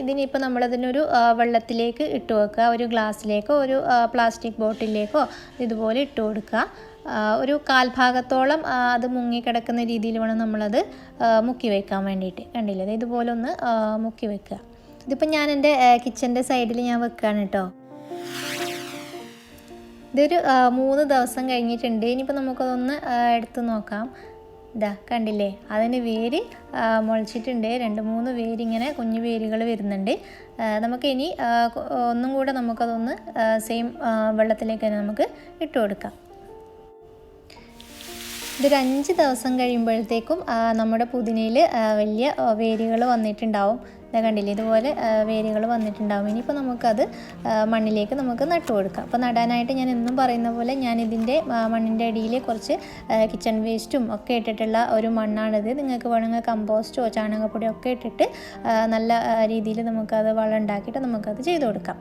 ഇതിനിപ്പോൾ നമ്മളതിനൊരു വെള്ളത്തിലേക്ക് ഇട്ട് വെക്കുക. ഒരു ഗ്ലാസ്സിലേക്കോ ഒരു പ്ലാസ്റ്റിക് ബോട്ടിലേക്കോ ഇതുപോലെ ഇട്ട് കൊടുക്കുക. ഒരു കാൽഭാഗത്തോളം അത് മുങ്ങിക്കിടക്കുന്ന രീതിയിൽ വേണം നമ്മളത് മുക്കി വയ്ക്കാൻ വേണ്ടിയിട്ട്. കണ്ടില്ലേ? ഇതുപോലെ ഒന്ന് മുക്കി വെക്കുക. ഇതിപ്പോൾ ഞാൻ എന്റെ കിച്ചന്റെ സൈഡിൽ ഞാൻ വെക്കുകയാണ് കേട്ടോ. ഇതൊരു മൂന്ന് ദിവസം കഴിഞ്ഞിട്ടുണ്ട്. ഇനിയിപ്പോൾ നമുക്കതൊന്ന് എടുത്ത് നോക്കാം. ഇതാ കണ്ടില്ലേ? അതിന് വേര് മുളച്ചിട്ടുണ്ട്. രണ്ട് മൂന്ന് വേരിങ്ങനെ കുഞ്ഞു വേരുകൾ വരുന്നുണ്ട്. നമുക്കിനി ഒന്നും കൂടെ നമുക്കതൊന്ന് സെയിം വെള്ളത്തിലേക്ക് തന്നെ നമുക്ക് ഇട്ട് കൊടുക്കാം. ഇതൊരു അഞ്ച് ദിവസം കഴിയുമ്പോഴത്തേക്കും നമ്മുടെ പുതിനയിൽ വലിയ വേരുകൾ വന്നിട്ടുണ്ടാവും. ഇതാ കണ്ടില്ലേ? ഇതുപോലെ വേരുകൾ വന്നിട്ടുണ്ടാവും. ഇനിയിപ്പോൾ നമുക്കത് മണ്ണിലേക്ക് നമുക്ക് നട്ടു കൊടുക്കാം. അപ്പോൾ നടാനായിട്ട് ഞാൻ എന്നും പറയുന്ന പോലെ ഞാൻ ഇതിന്റെ മണ്ണിന്റെ അടിയിൽ കുറച്ച് കിച്ചൺ വേസ്റ്റും ഒക്കെ ഇട്ടിട്ടുള്ള ഒരു മണ്ണാണിത്. നിങ്ങൾക്ക് വേണമെങ്കിൽ കമ്പോസ്റ്റോ ചാണകപ്പൊടിയോ ഒക്കെ ഇട്ടിട്ട് നല്ല രീതിയിൽ നമുക്കത് വളം ഉണ്ടാക്കിയിട്ട് നമുക്കത് ചെയ്തു കൊടുക്കാം.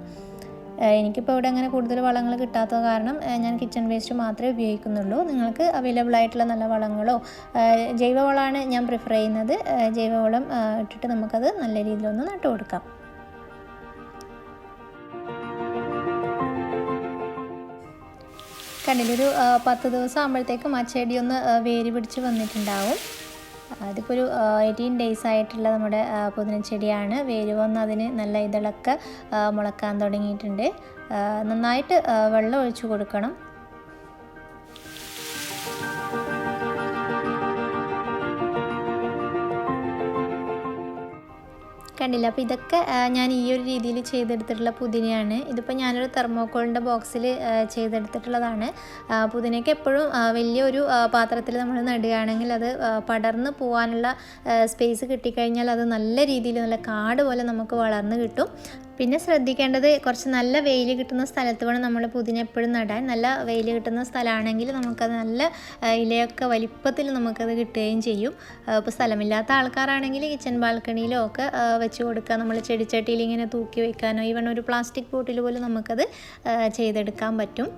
എനിക്കിപ്പോൾ ഇവിടെ അങ്ങനെ കൂടുതൽ വളങ്ങൾ കിട്ടാത്തത് കാരണം ഞാൻ കിച്ചൺ വേസ്റ്റ് മാത്രമേ ഉപയോഗിക്കുന്നുള്ളൂ. നിങ്ങൾക്ക് അവൈലബിൾ ആയിട്ടുള്ള നല്ല വളങ്ങളോ ജൈവവളമാണ് ഞാൻ പ്രിഫർ ചെയ്യുന്നത്. ജൈവവളം ഇട്ടിട്ട് നമുക്കത് നല്ല രീതിയിലൊന്ന് നട്ടു കൊടുക്കാം. കണ്ടില്ലൊരു പത്ത് ദിവസം ആകുമ്പോഴത്തേക്കും ആ ചെടിയൊന്ന് വേര് പിടിച്ച് വന്നിട്ടുണ്ടാവും. അതിപ്പോൾ ഒരു എയ്റ്റീൻ ഡേയ്സ് ആയിട്ടുള്ള നമ്മുടെ പുതിന പുതിനച്ചെടിയാണ്. വേര് വന്ന് അതിന് നല്ല ഇതളൊക്കെ മുളക്കാൻ തുടങ്ങിയിട്ടുണ്ട്. നന്നായിട്ട് വെള്ളം ഒഴിച്ചു കൊടുക്കണം. കണ്ടില്ല. അപ്പോൾ ഇതൊക്കെ ഞാൻ ഈ ഒരു രീതിയിൽ ചെയ്തെടുത്തിട്ടുള്ള പുതിനയാണ്. ഇതിപ്പോൾ ഞാനൊരു തെർമോക്കോളിന്റെ ബോക്സിൽ ചെയ്തെടുത്തിട്ടുള്ളതാണ്. പുതിനയ്ക്ക് എപ്പോഴും വലിയൊരു പാത്രത്തിൽ നമ്മൾ നടുകയാണെങ്കിൽ അത് പടർന്ന് പോകാനുള്ള സ്പേസ് കിട്ടിക്കഴിഞ്ഞാൽ അത് നല്ല രീതിയിൽ നല്ല കാട് പോലെ നമുക്ക് വളർന്ന് കിട്ടും. പിന്നെ ശ്രദ്ധിക്കേണ്ടത് കുറച്ച് നല്ല വെയിൽ കിട്ടുന്ന സ്ഥലത്ത് വേണം നമ്മൾ പുതിന എപ്പോഴും നടാൻ. നല്ല വെയിൽ കിട്ടുന്ന സ്ഥലമാണെങ്കിൽ നമുക്കത് നല്ല ഇലയൊക്കെ വലിപ്പത്തിൽ നമുക്കത് കിട്ടുകയും ചെയ്യും. ഇപ്പോൾ സ്ഥലമില്ലാത്ത ആൾക്കാരാണെങ്കിൽ കിച്ചൺ ബാൽക്കണിയിലോ ഒക്കെ വെച്ച് കൊടുക്കുക നമ്മൾ ചെടിച്ചട്ടിയിൽ ഇങ്ങനെ തൂക്കി വയ്ക്കാനോ ഈവൺ ഒരു പ്ലാസ്റ്റിക് ബോട്ടിൽ പോലും നമുക്കത് ചെയ്തെടുക്കാൻ പറ്റും.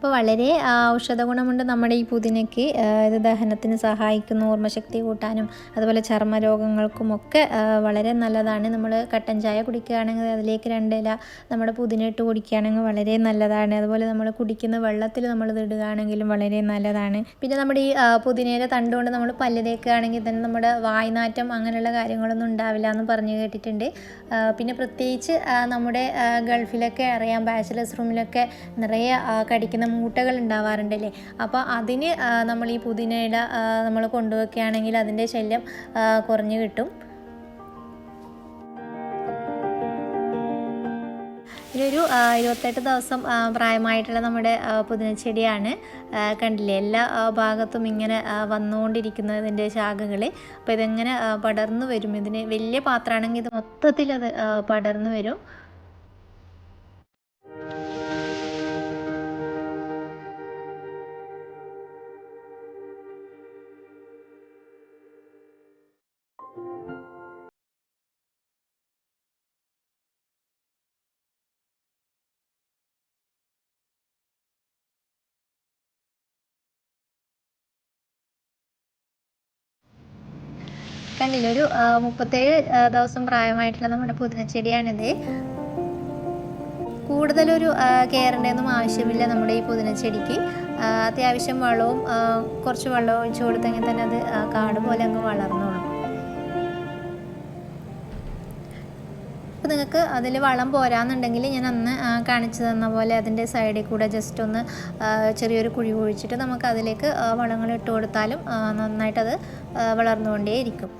അപ്പോൾ വളരെ ഔഷധ ഗുണമുണ്ട് നമ്മുടെ ഈ പുതിനയ്ക്ക്. ഇത് ദഹനത്തിന് സഹായിക്കുന്നു ഓർമ്മശക്തി കൂട്ടാനും അതുപോലെ ചർമ്മരോഗങ്ങൾക്കുമൊക്കെ രോഗങ്ങൾക്കുമൊക്കെ വളരെ നല്ലതാണ്. നമ്മൾ കട്ടൻ ചായ കുടിക്കുകയാണെങ്കിൽ അതിലേക്ക് രണ്ടില നമ്മുടെ പുതിന ഇട്ട് കുടിക്കുകയാണെങ്കിൽ വളരെ നല്ലതാണ്. അതുപോലെ നമ്മൾ കുടിക്കുന്ന വെള്ളത്തിൽ നമ്മൾ ഇടുകയാണെങ്കിലും വളരെ നല്ലതാണ്. പിന്നെ നമ്മുടെ ഈ പുതിനയുടെ തണ്ടുകൊണ്ട് നമ്മൾ പല്ല് തേക്കുകയാണെങ്കിൽ തന്നെ നമ്മുടെ വായ്നാറ്റം അങ്ങനെയുള്ള കാര്യങ്ങളൊന്നും ഉണ്ടാവില്ല എന്ന് പറഞ്ഞു കേട്ടിട്ടുണ്ട്. പിന്നെ പ്രത്യേകിച്ച് നമ്മുടെ ഗൾഫിലൊക്കെ അറിയാം ബാച്ചിലേഴ്സ് റൂമിലൊക്കെ നിറയെ കടിക്കുന്ന മൂട്ടകൾ ഉണ്ടാവാറുണ്ട് അല്ലേ അപ്പോൾ അതിന് നമ്മൾ ഈ പുതിനയില നമ്മൾ കൊണ്ടുവയ്ക്കുകയാണെങ്കിൽ അതിന്റെ ശല്യം കുറഞ്ഞു കിട്ടും. ഇതൊരു ഇരുപത്തെട്ട് ദിവസം പ്രായമായിട്ടുള്ള നമ്മുടെ പുതിനച്ചെടിയാണ് കണ്ടില്ലേ? എല്ലാ ഭാഗത്തും ഇങ്ങനെ വന്നുകൊണ്ടിരിക്കുന്ന വന്നുകൊണ്ടിരിക്കുന്നു ഇതിന്റെ ശാഖകൾ അപ്പോൾ ഇതെങ്ങനെ പടർന്നു വരും? ഇതിന് വലിയ പാത്രമാണെങ്കിൽ ഇത് മൊത്തത്തിൽ അത് പടർന്നു വരും. കണ്ടില്ല ഒരു മുപ്പത്തേഴ് ദിവസം പ്രായമായിട്ടുള്ള നമ്മുടെ പുതിനച്ചെടിയാണിത്. കൂടുതലൊരു കെയറിന്റെയൊന്നും ആവശ്യമില്ല നമ്മുടെ ഈ പുതിനച്ചെടിക്ക്. അത്യാവശ്യം വളവും കുറച്ച് വെള്ളം ഒഴിച്ചു കൊടുത്തെങ്കിൽ തന്നെ അത് കാട് പോലെ അങ്ങ് വളർന്നോളും. അപ്പോൾ നിങ്ങൾക്ക് അതിൽ വളം പോരാന്നുണ്ടെങ്കിൽ ഞാൻ അന്ന് കാണിച്ചു തന്ന പോലെ അതിന്റെ സൈഡിൽ കൂടെ ജസ്റ്റ് ഒന്ന് ചെറിയൊരു കുഴി കുഴിച്ചിട്ട് നമുക്ക് അതിലേക്ക് വളങ്ങൾ ഇട്ട് കൊടുത്താലും നന്നായിട്ടത് വളർന്നുകൊണ്ടേയിരിക്കും.